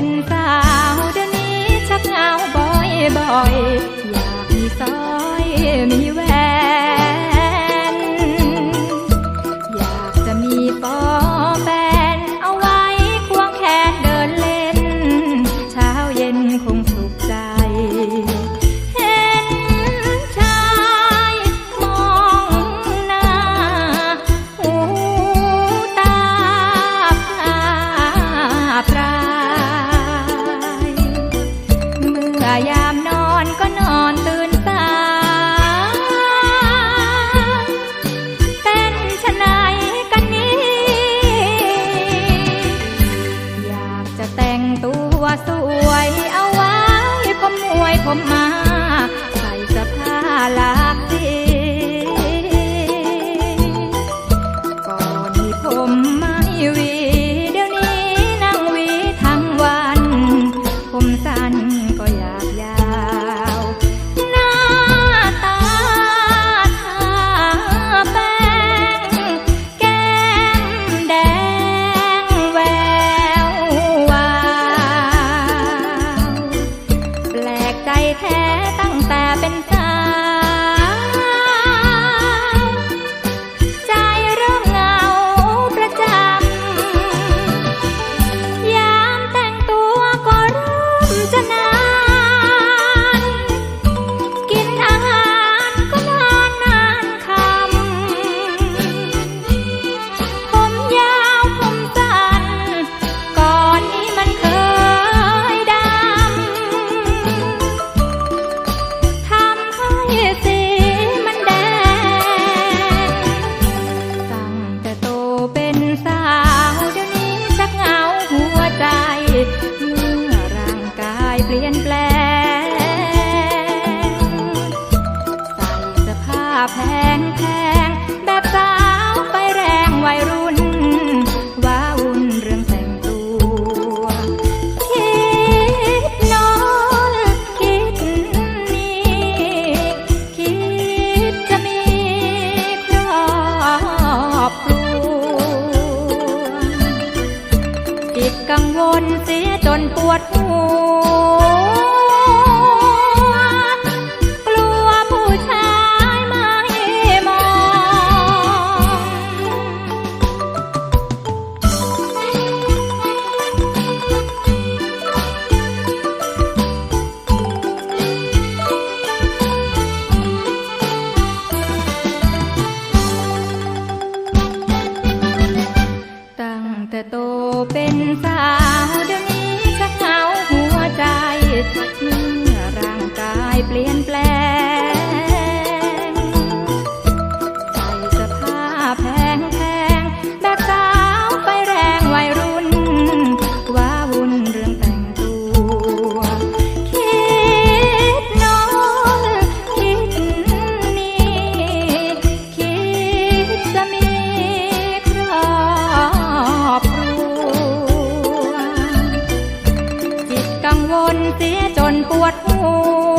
็นสาวเดี๋ยวนี้ชักเงาบ่อยบ่อยอยากมีสร้อยมีแหวนอยากจะมีปอแฟนเอาไว้ควงแขนเดินเล่น เช้าเย็นคง อยามนอนก็นอนตื่นสายเต้นชะไหนกันนี้ อยากจะแต่งตัวสวยเอาไว้ผมมวยผมมา ใส่สื้อาลา วดหัว กลัวผู้ชายไม่มอง ตั้งแต่โตเป็นสา วดหั